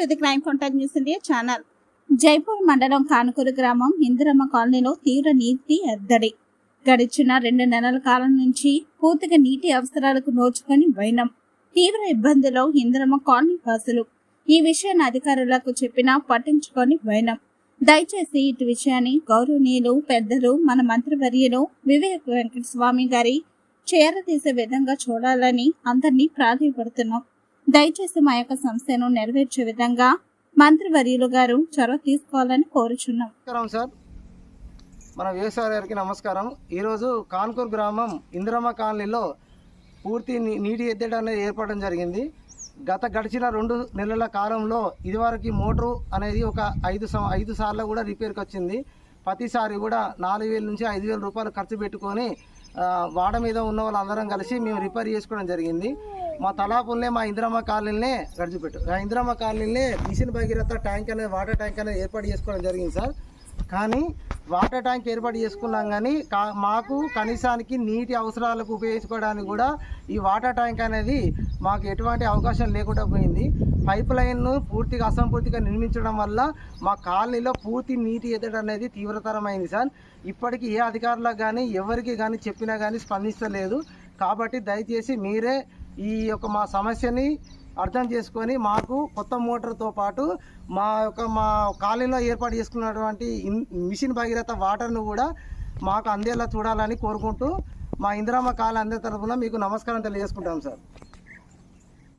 To the crime contact news India channel. Jaipur మండలం కానుకూరు గ్రామం ఇందిరమ్మ కాలనీలో తీవ్ర నీటి ఎద్దడి. గడిచిన రెండు నెలల కాలం నుంచి పూర్తిగా నీటి అవసరాలకు నోచుకొని వైనం. తీవ్ర ఇబ్బందిలో ఇందిరమ్మ కాలనీ వాసులు. ఈ విషయాన్ని అధికారులకు చెప్పినా పట్టించుకొని వైనం. దయచేసి ఇటు విషయాన్ని గౌరవనీయులు పెద్దలు మన మంత్రివర్యులు వివేక్ వెంకట స్వామి గారి చేరదీసే విధంగా చూడాలని అందరినీ ప్రాధాన్యపడుతున్నాం దయచేసి మా యొక్క సమస్యను నెరవేర్చే విధంగా మంత్రివర్యులు గారు చొరవ తీసుకోవాలని కోరుచున్నాం. నమస్కారం సార్. మన వ్యవసాయ గారికి నమస్కారం. ఈరోజు కాన్కూర్ గ్రామం ఇందిరమ్మ కాలనీలో పూర్తి నీటి ఎద్దడి అనేది ఏర్పడడం జరిగింది. గత గడిచిన రెండు నెలల కాలంలో ఇదివరకు మోటారు అనేది ఒక ఐదు ఐదు సార్లు కూడా రిపేర్కి వచ్చింది. ప్రతిసారి కూడా నాలుగు వేల నుంచి ఐదు వేల రూపాయలు ఖర్చు పెట్టుకొని వాడ మీద ఉన్న వాళ్ళందరం కలిసి మేము రిపేర్ చేసుకోవడం జరిగింది. మా తలాపుల్నే మా ఇందిరమ్మ కాలనీనే గడిచిపెట్టు ఆ ఇందిరమ్మ కాలనీనే మిషన్ భగీరథ ట్యాంక్ అనేది వాటర్ ట్యాంక్ అనేది ఏర్పాటు చేసుకోవడం జరిగింది సార్. కానీ వాటర్ ట్యాంక్ ఏర్పాటు చేసుకున్నాం కానీ కా మాకు కనీసానికి నీటి అవసరాలకు ఉపయోగించుకోవడానికి కూడా ఈ వాటర్ ట్యాంక్ అనేది మాకు ఎటువంటి అవకాశం లేకుండా పోయింది. పైప్ లైన్ను పూర్తిగా అసంపూర్తిగా నిర్మించడం వల్ల మా కాలనీలో పూర్తి నీటి ఎద్దడి అనేది తీవ్రతరమైంది సార్. ఇప్పటికీ ఏ అధికారులకు కానీ ఎవరికి కానీ చెప్పినా కానీ స్పందిస్తలేదు. కాబట్టి దయచేసి మీరే ఈ యొక్క మా సమస్యని అర్థం చేసుకొని మాకు కొత్త మోటార్తో పాటు మా యొక్క మా కాలనీలో ఏర్పాటు చేసుకున్నటువంటి మిషన్ భగీరథ వాటర్ను కూడా మాకు అందేలా చూడాలని కోరుకుంటూ మా ఇందిరామ కాలనీ అందరి తరఫున మీకు నమస్కారం తెలియజేసుకుంటాం సార్.